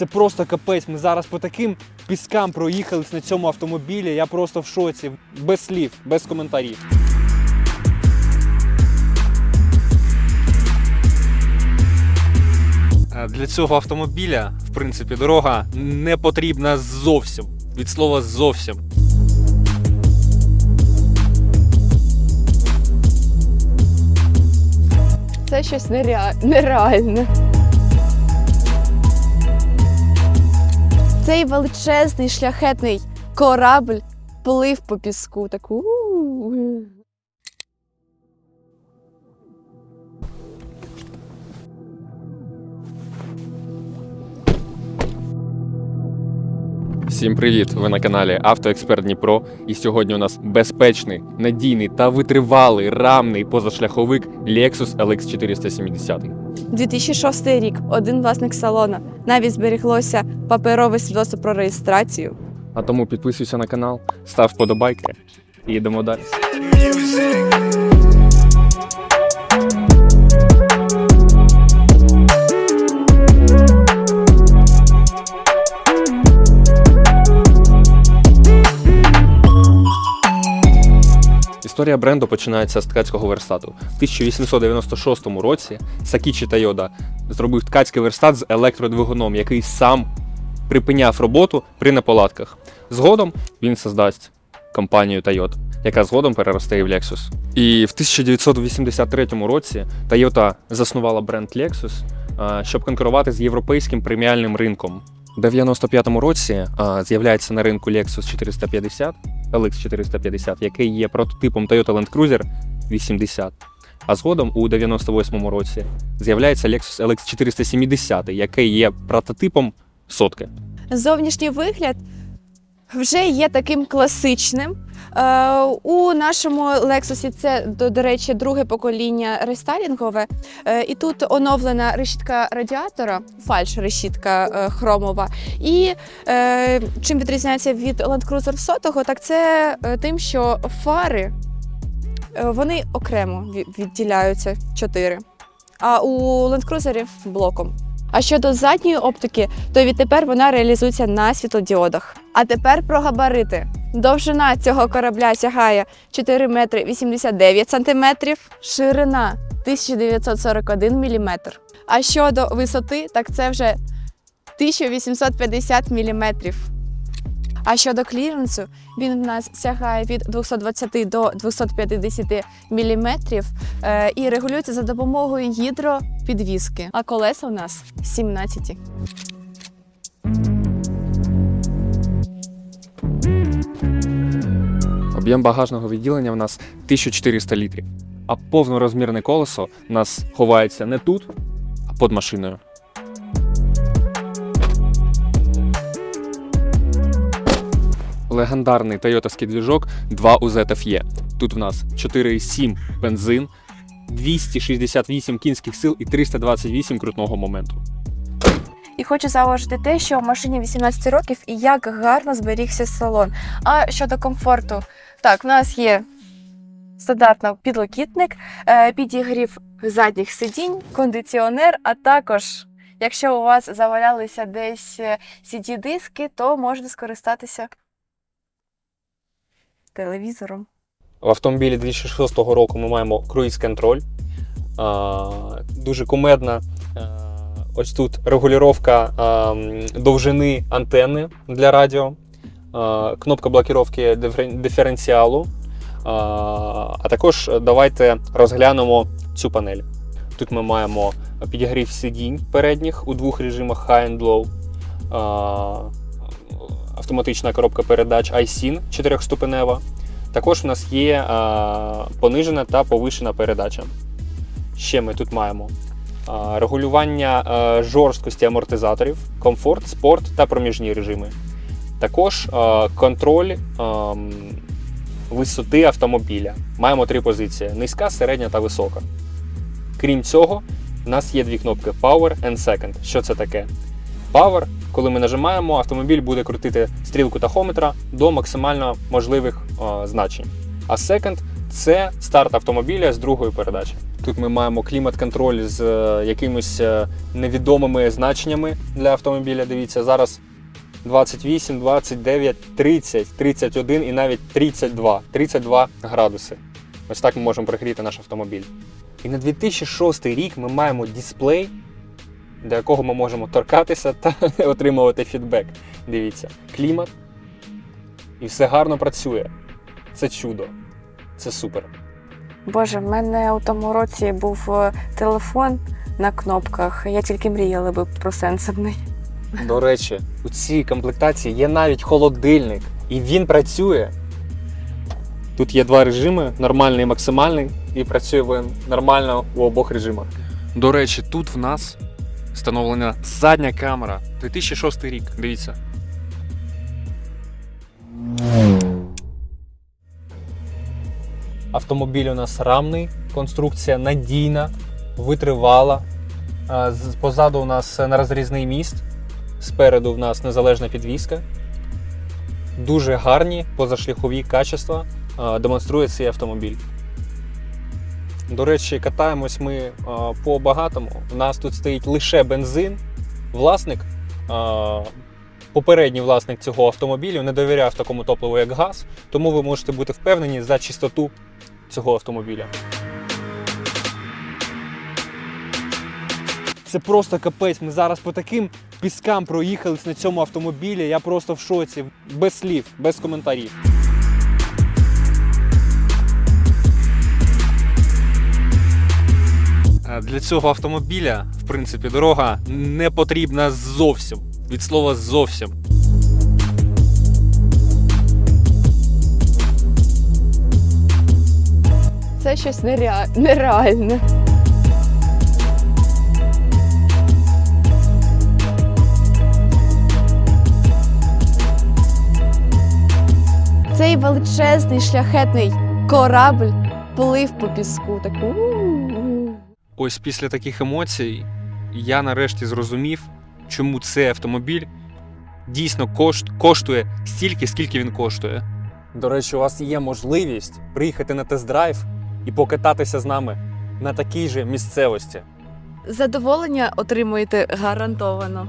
Це просто капець. Ми зараз по таким піскам проїхались на цьому автомобілі. Я просто в шоці. Без слів, без коментарів. Е, Для цього автомобіля, в принципі, дорога не потрібна зовсім. Від слова зовсім. Це щось нереа- нереальне. Цей величезний шляхетний корабль плив по піску. Так у-у-у. Всім привіт! Ви на каналі Автоексперт Дніпро. І сьогодні у нас безпечний, надійний та витривалий рамний позашляховик Lexus LX 470. 2006 рік. Один власник салона. Навіть зберіглося паперове свідоцтво про реєстрацію. А тому підписуйся на канал, став вподобайки і йдемо далі. Історія бренду починається з ткацького верстату. В 1896 році Сакічі Тайода зробив ткацький верстат з електродвигуном, який сам припиняв роботу при неполадках. Згодом він создасть компанію Toyota, яка згодом переросте в Lexus. І в 1983 році Toyota заснувала бренд Lexus, щоб конкурувати з європейським преміальним ринком. У 95-му році з'являється на ринку Lexus 450, LX 450, який є прототипом Toyota Land Cruiser 80. А згодом у 98-му році з'являється Lexus LX 470, який є прототипом сотки. Зовнішній вигляд вже є таким класичним. Е, у нашому Lexus це, до, речі, друге покоління рестайлінгове. Е, і тут оновлена решітка радіатора, фальш решітка е, хромова. І чим відрізняється від Land Cruiser 100, так це тим, що фари вони окремо відділяються чотири. А у Land Cruiser блоком. А щодо задньої оптики, то відтепер вона реалізується на світлодіодах. А тепер про габарити. Довжина цього корабля сягає 4 метри 89 сантиметрів, ширина 1941 міліметр. А щодо висоти, так це вже 1850 міліметрів. А щодо кліренсу, він в нас сягає від 220 до 250 міліметрів е, і регулюється за допомогою гідропідвіски. А колеса у нас 17. Об'єм багажного відділення у нас 1400 літрів, а повнорозмірне колесо у нас ховається не тут, а під машиною. Легендарний тойотовський двіжок 2 UZ FE. Тут у нас 4,7 бензин, 268 кінських сил і 328 крутного моменту. І хочу зауважити те, що в машині 18 років і як гарно зберігся салон. А щодо комфорту, так, в нас є стандартно підлокітник, е, підігрів задніх сидінь, кондиціонер, а також. Якщо у вас завалялися десь CD-диски, то можете скористатися телевізором. В автомобілі 2006 року ми маємо круїз-контроль. Дуже кумедна. Ось тут регулювання довжини антенни для радіо, кнопка блокировки дифер- диференціалу. А, також давайте розглянемо цю панель. Тут ми маємо підігрів сидінь передніх у двох режимах High and Low. Автоматична коробка передач iSyn 4-ступенева. Також в нас є понижена та повишена передача. Ще ми тут маємо регулювання жорсткості амортизаторів, комфорт, спорт та проміжні режими. Також а, контроль а, висоти автомобіля. Маємо три позиції: низька, середня та висока. Крім цього, в нас є дві кнопки Power and Second. Що це таке? Power, коли ми нажимаємо, автомобіль буде крутити стрілку тахометра до максимально можливих а, значень. А Second Це старт автомобіля з другої передачі. Тут ми маємо клімат-контроль з е, якимись е, невідомими значеннями для автомобіля. Дивіться, зараз 28, 29, 30, 31 і навіть 32. 32 градуси. Ось так ми можемо пригріти наш автомобіль. І на 2006 рік ми маємо дисплей, до якого ми можемо торкатися та отримувати фідбек. Дивіться, клімат. І все гарно працює. Це чудо. Це супер. Боже, в мене у тому році був е, телефон на кнопках. Я тільки мріяла би про сенсорний. До речі, у цій комплектації є навіть холодильник, і він працює. Тут є два режими: нормальний і максимальний, і працює він нормально у обох режимах. До речі, тут в нас встановлена задня камера. 2006 рік. Дивіться. Автомобіль у нас рамний, конструкція надійна, витривала. Позаду у нас нерозрізний міст, спереду в нас незалежна підвізка. Дуже гарні позашляхові качества демонструє цей автомобіль. До речі, катаємось ми по багатому. У нас тут стоїть лише бензин. Власник, попередній власник цього автомобілю не довіряв такому топливу, як газ, тому ви можете бути впевнені за чистоту цього автомобіля. Це просто капець. Ми зараз по таким піскам проїхались на цьому автомобілі. Я просто в шоці. Без слів, без коментарів. Е, Для цього автомобіля, в принципі, дорога не потрібна зовсім. Від слова зовсім. Це щось нереа- нереальне. Цей величезний шляхетний корабль плив по піску. Так у-у-у. Ось після таких емоцій я нарешті зрозумів, чому цей автомобіль дійсно кошт- коштує стільки, скільки він коштує. До речі, у вас є можливість приїхати на тест-драйв і покататися з нами на такій же місцевості. Задоволення отримуєте гарантовано.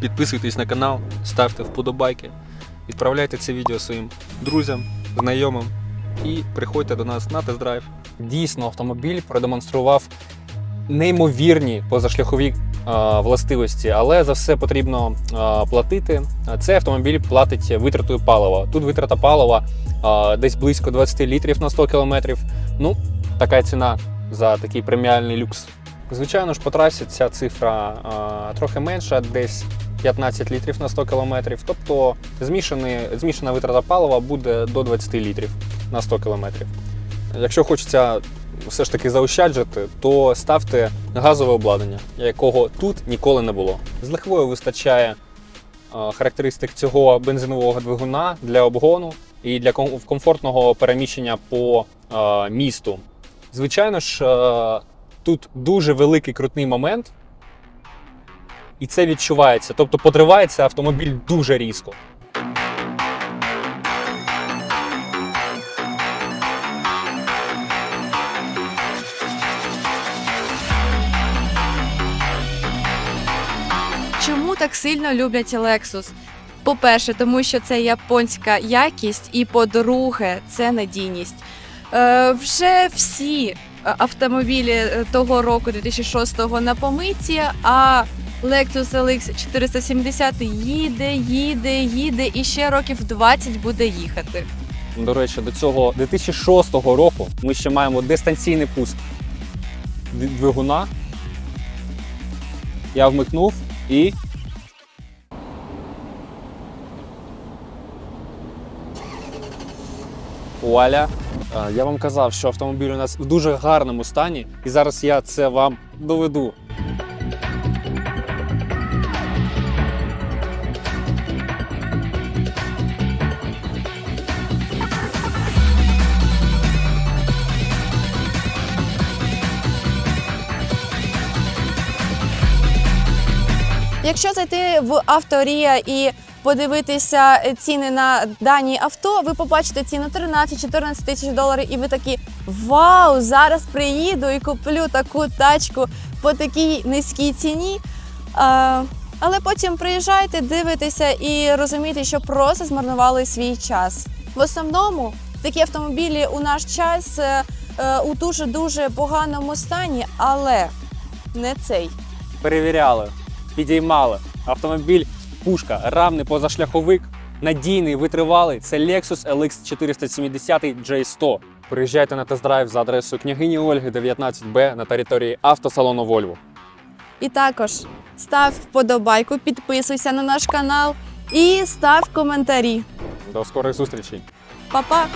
Підписуйтесь на канал, ставте вподобайки, відправляйте це відео своїм друзям, знайомим і приходьте до нас на тест-драйв. Дійсно, автомобіль продемонстрував неймовірні позашляхові а, властивості, але за все потрібно а, платити. Цей автомобіль платить витратою палива. Тут витрата палива а, десь близько 20 літрів на 100 кілометрів. Ну, така ціна за такий преміальний люкс. Звичайно ж, по трасі ця цифра а, трохи менша, десь 15 літрів на 100 кілометрів. Тобто змішана витрата палива буде до 20 літрів на 100 кілометрів. Якщо хочеться все ж таки заощаджити, то ставте газове обладнання, якого тут ніколи не було. З лихвою вистачає характеристик цього бензинового двигуна для обгону і для комфортного переміщення по місту. Звичайно ж, тут дуже великий крутний момент, і це відчувається. Тобто подривається автомобіль дуже різко. Чому так сильно люблять Lexus? По-перше, тому що це японська якість, і по-друге, це надійність. Е, вже всі е, автомобілі е, того року, 2006-го, на помиті, а Lexus LX 470 їде, їде, їде і ще років 20 буде їхати. До речі, до цього 2006 року ми ще маємо дистанційний пуск двигуна. Я вмикнув і. Вуаля. Я вам казав, що автомобіль у нас в дуже гарному стані, і зараз я це вам доведу. Якщо зайти в авторія і подивитися ціни на дані авто, ви побачите ціну 13-14 тисяч доларів, і ви такі вау! Зараз приїду і куплю таку тачку по такій низькій ціні. А, але потім приїжджайте, дивитеся і розумієте, що просто змарнували свій час. В основному такі автомобілі у наш час е, е, у дуже дуже поганому стані, але не цей. перевіряли, підіймали. Автомобіль пушка, рамний позашляховик, надійний, витривалий. Це Lexus LX 470 J100. Приїжджайте на тест-драйв за адресою княгині Ольги 19Б на території автосалону Вольво. І також став вподобайку, підписуйся на наш канал і став коментарі. До скорих зустрічей! Па-па!